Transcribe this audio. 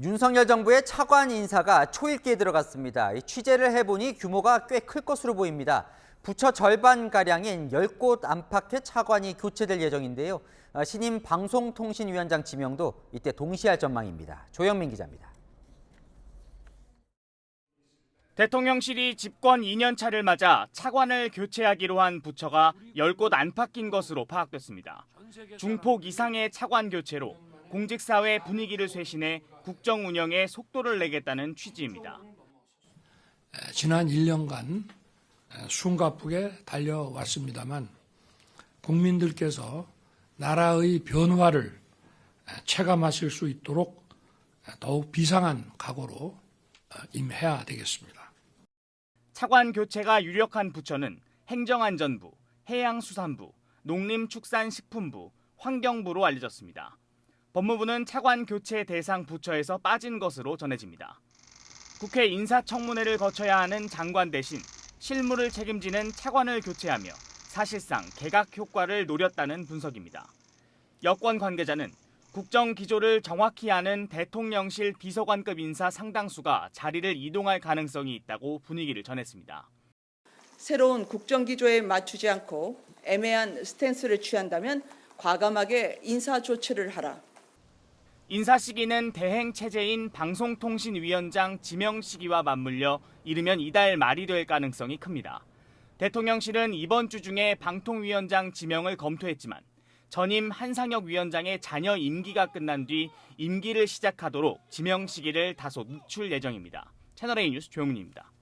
윤석열 정부의 차관 인사가 초읽기에 들어갔습니다. 이 취재를 해보니 규모가 꽤 클 것으로 보입니다. 부처 절반가량인 10곳 안팎의 차관이 교체될 예정인데요. 아, 신임 방송통신위원장 지명도 이때 동시할 전망입니다. 조영민 기자입니다. 대통령실이 집권 2년 차를 맞아 차관을 교체하기로 한 부처가 10곳 안팎인 것으로 파악됐습니다. 중폭 이상의 차관 교체로 공직사회 분위기를 쇄신해 국정 운영에 속도를 내겠다는 취지입니다. 지난 1년간 숨가쁘게 달려왔습니다만 국민들께서 나라의 변화를 체감하실 수 있도록 더욱 비상한 각오로 임해야 되겠습니다. 차관 교체가 유력한 부처는 행정안전부, 해양수산부, 농림축산식품부, 환경부로 알려졌습니다. 법무부는 차관 교체 대상 부처에서 빠진 것으로 전해집니다. 국회 인사청문회를 거쳐야 하는 장관 대신 실무를 책임지는 차관을 교체하며 사실상 개각 효과를 노렸다는 분석입니다. 여권 관계자는 국정 기조를 정확히 아는 대통령실 비서관급 인사 상당수가 자리를 이동할 가능성이 있다고 분위기를 전했습니다. 새로운 국정 기조에 맞추지 않고 애매한 스탠스를 취한다면 과감하게 인사 조치를 하라. 인사 시기는 대행 체제인 방송통신위원장 지명 시기와 맞물려 이르면 이달 말이 될 가능성이 큽니다. 대통령실은 이번 주 중에 방통위원장 지명을 검토했지만 전임 한상혁 위원장의 자녀 임기가 끝난 뒤 임기를 시작하도록 지명 시기를 다소 늦출 예정입니다. 채널A 뉴스 조영민입니다.